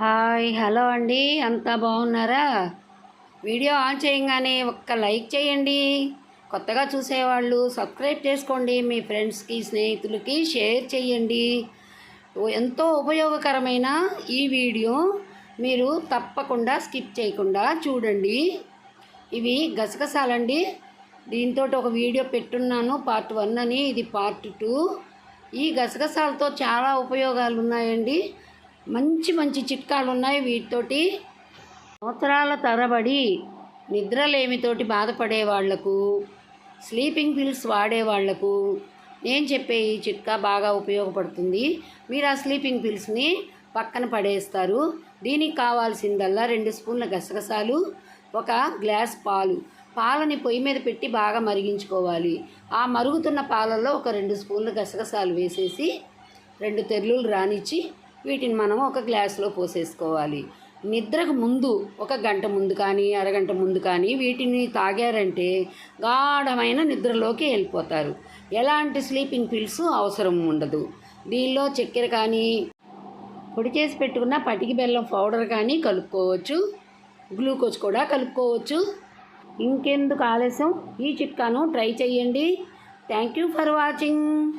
Hi hello అండి. అంతా బాగున్నారా? వీడియో ఆన్ చేయగానే ఒక్క లైక్ చేయండి. కొత్తగా చూసేవాళ్ళు సబ్స్క్రైబ్ చేసుకోండి. మీ ఫ్రెండ్స్కి స్నేహితులకి షేర్ చేయండి. ఎంతో ఉపయోగకరమైన ఈ వీడియో మీరు తప్పకుండా స్కిప్ చేయకుండా చూడండి. ఇవి గసగసాలండి. దీంతో ఒక వీడియో పెట్టున్నాను. పార్ట్ వన్ అని. ఇది పార్ట్ టూ. ఈ గసగసాలతో చాలా ఉపయోగాలు ఉన్నాయండి మంచి మంచి చిట్కాలు ఉన్నాయి వీటితోటి. సంవత్సరాల తరబడి నిద్రలేమితోటి బాధపడే వాళ్ళకు స్లీపింగ్ పిల్స్ వాడే వాళ్ళకు నేను చెప్పే ఈ చిట్కా బాగా ఉపయోగపడుతుంది. మీరు ఆ స్లీపింగ్ పిల్స్ని పక్కన పడేస్తారు. దీనికి కావాల్సిందల్లా రెండు స్పూన్ల గసగసాలు ఒక గ్లాస్ పాలు. పాలని పొయ్యి మీద పెట్టి బాగా మరిగించుకోవాలి. ఆ మరుగుతున్న పాలల్లో ఒక రెండు స్పూన్లు గసగసాలు వేసేసి రెండు తెర్లులు రానిచ్చి వీటిని మనం ఒక గ్లాసులో పోసేసుకోవాలి. నిద్రకు ముందు ఒక గంట ముందు కానీ అరగంట ముందు కానీ వీటిని తాగారంటే గాఢమైన నిద్రలోకి వెళ్ళిపోతారు. ఎలాంటి స్లీపింగ్ పిల్స్ అవసరం ఉండదు. దీనిలో చక్కెర కానీ పొడి చేసి పెట్టుకున్న పటికి బెల్లం పౌడర్ కానీ కలుపుకోవచ్చు. గ్లూకోజ్ కూడా కలుపుకోవచ్చు. ఇంకెందుకు ఆలస్యం? ఈ చిట్కాను ట్రై చేయండి థ్యాంక్ యూ ఫర్ వాచింగ్.